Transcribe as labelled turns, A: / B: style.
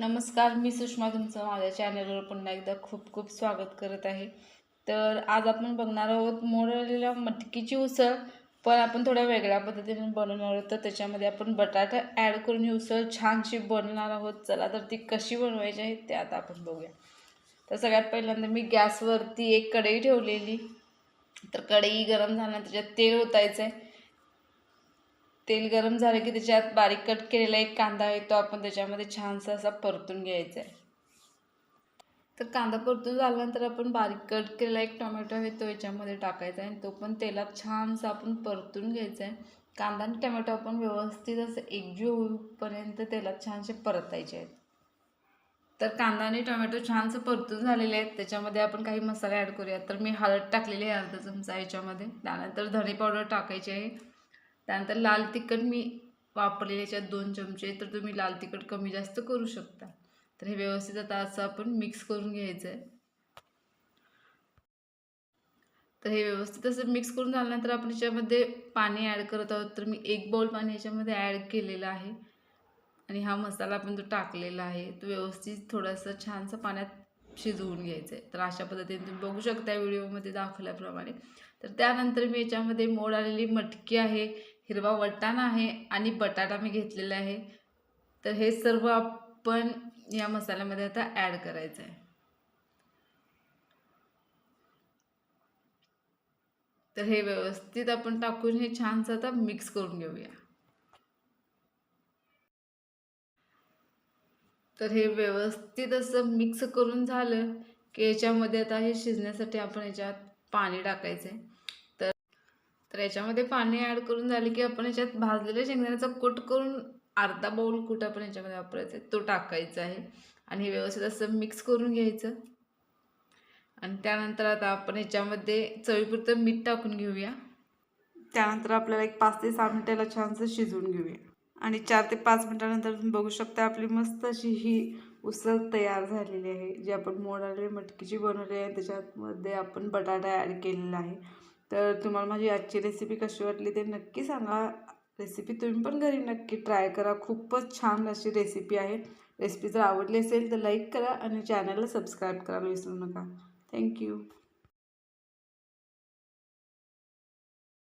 A: नमस्कार मी सुषमा तुमचं माझ्या चॅनलवर पुन्हा एकदा खूप खूप स्वागत करत आहे. तर आज आपण बघणार आहोत मोडलेल्या मटकीची उसळ पण आपण थोड्या वेगळ्या पद्धतीने बनवणार आहोत. तर त्याच्यामध्ये आपण बटाटा ॲड करून ही उसळ छानशी बनवणार आहोत. चला तर ती कशी बनवायची आहे ते आता आपण बघूया. तर सगळ्यात पहिल्यांदा मी गॅसवरती एक कढई ठेवलेली. तर कढई गरम झाल्यानंतर त्याच्यात तेल ओतायचं आहे तेल गरम झालं की त्याच्यात बारीक कट केलेला एक कांदा आहे तो आपण त्याच्यामध्ये छानसा असा परतून घ्यायचा आहे. तर कांदा परतून झाल्यानंतर आपण बारीक कट केलेला एक टोमॅटो आहे तो याच्यामध्ये टाकायचा आहे आणि तो पण तेलात छानसा आपण परतून घ्यायचा आहे. कांदा आणि टोमॅटो आपण व्यवस्थित असं एकजीव होईपर्यंत तेलात छानसे परतायचे आहेत. तर कांदा आणि टोमॅटो छानसं परतून झालेले आहेत. त्याच्यामध्ये आपण काही मसाले ॲड करूया तर मी हळद टाकलेली आहे अर्धा चमचा याच्यामध्ये. त्यानंतर धणे पावडर टाकायची आहे. त्यानंतर लाल तिखट मी वापरलेले याच्यात दोन चमचे तर तुम्ही लाल तिखट कमी जास्त करू शकता. तर हे व्यवस्थित आता असं आपण मिक्स करून घ्यायचं आहे तर हे व्यवस्थित असं मिक्स करून झाल्यानंतर आपण याच्यामध्ये पाणी ॲड करत आहोत. तर मी एक बाउल पाणी याच्यामध्ये ॲड केलेलं आहे. आणि हा मसाला आपण जो टाकलेला आहे तो व्यवस्थित थोडंसं छानसं पाण्यात शिजवून घ्यायचं आहे तर अशा पद्धतीने तुम्ही बघू शकता व्हिडिओमध्ये दाखवल्याप्रमाणे. तर त्यानंतर मी याच्यामध्ये मोड आलेली मटकी आहे. हिरवा वटाणा आहे आणि बटाटा मी घेतलेला आहे. तर हे सर्व आपण या मसाल्यामध्ये आता ॲड करायचं आहे तर हे व्यवस्थित आपण टाकून हे छानसं आता मिक्स करून घेऊया. तर हे व्यवस्थित असं मिक्स करून झालं की याच्यामध्ये आता हे शिजण्यासाठी आपण याच्यात पाणी टाकायचं आहे तर याच्यामध्ये पाणी ॲड करून झाले की आपण याच्यात भाजलेल्या शेंगदाण्याचा कूट करून अर्धा बाऊल कूट आपण याच्यामध्ये वापरायचा आहे. तो टाकायचा आहे. आणि हे व्यवस्थित असं मिक्स करून घ्यायचं. आणि त्यानंतर आता आपण याच्यामध्ये चवीपुरतं मीठ टाकून घेऊया. त्यानंतर आपल्याला एक पाच ते सहा मिनिटाला छानसं शिजवून घेऊया. आणि चार ते पाच मिनिटानंतर तुम्ही बघू शकता आपली मस्त अशी ही उसळ तयार झालेली आहे. जी आपण मोडाले मटकीची बनवली आहे त्याच्यामध्ये आपण बटाटा ॲड केलेला आहे. तर तुम्हाला माझी आजची रेसिपी कशी वाटली ते नक्की सांगा. रेसिपी तुम्ही पण घरी नक्की ट्राय करा. खूपच छान अशी रेसिपी आहे. रेसिपी जर आवडली असेल तर लाईक करा आणि चॅनलला सबस्क्राईब करायला विसरू नका. थँक्यू